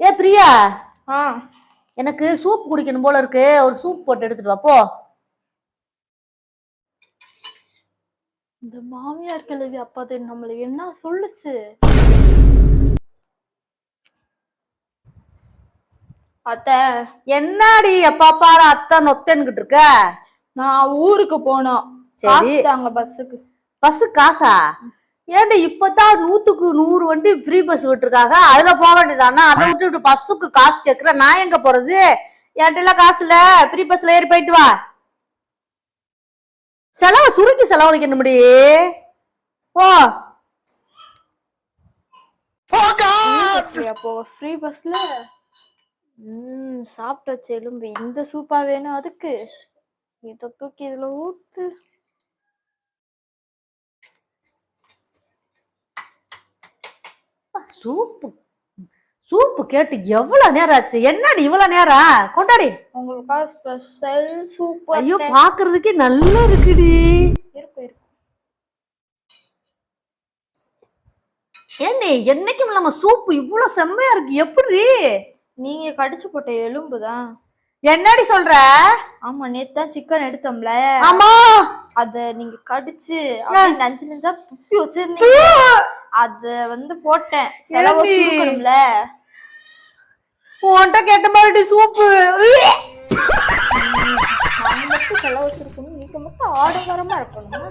ஏ பிரியா. ஆ. எனக்கு சூப் குடிக்கணும் போல இருக்கு. ஒரு சூப் போட்டு எடுத்துட்டு வா போ. இந்த மாமியார் கிழவி அப்பாது நம்மள என்ன சொல்லுச்சு? அத்த என்னடி எப்பா பாரு அத்தை நொத்தன்கிட்டு இருக்க? நான் ஊருக்கு போனோம். சரி. தாங்க பஸ்ஸுக்கு. பஸ் காசா? ஏன்டி இப்பதான் நூத்துக்கு நூறு வண்டி ஃப்ரீ பஸ் விட்டுருக்காங்க? அதுல போக வேண்டியதானா அதை விட்டுட்டு பஸ்ஸுக்கு காசு கேக்குற? நான் எங்க போறது? என்கிட்ட எல்லாம் காசு இல்ல. ஃப்ரீ பஸ்ல ஏறி போயிட்டு வா. செலவை சுருக்கி செலவழிக்கணும் முடி. ஓ ஃப்ரீ பஸ்லயா போ. ஃப்ரீ பஸ்ல ம் சாப்பிட்டு வச்ச எலும்பு. இந்த சூப்பா வேணும் அதுக்கு. இத தூக்கி இதுல ஊத்து. சூப்பு. சூப்பு கேட்டு எவ்வளவு நேரம் ஆச்சு? என்னடி இவ்வளவு நேரம்? கொண்டாடி. உங்களுக்காக ஸ்பெஷல் சூப் ஐயோ பாக்குறதுக்கே நல்லா இருக்குடி. இருக்கும் இருக்கும் ஏண்டி என்னைக்கும் நம்ம சூப்பு இவ்வளவு செம்மையா இருக்கு. எப்படி? நீங்க கடிச்சு போட்ட எலும்பு தான் என்னடி சொல்ற? ஆமா நேத்து தான் சிக்கன் எடுத்தோம்ல. ஆமா. அத நீங்க கடிச்சு நஞ்சு நஞ்சா துப்பி வச்சிருந்தீங்க. அத வந்து போட்டேன். செலவு உன்கிட்ட கேட்ட மாதிரி சூப்பு. செலவு சுருக்கணும். நீங்க மட்டும் ஆடம்பரமா இருக்கணும்?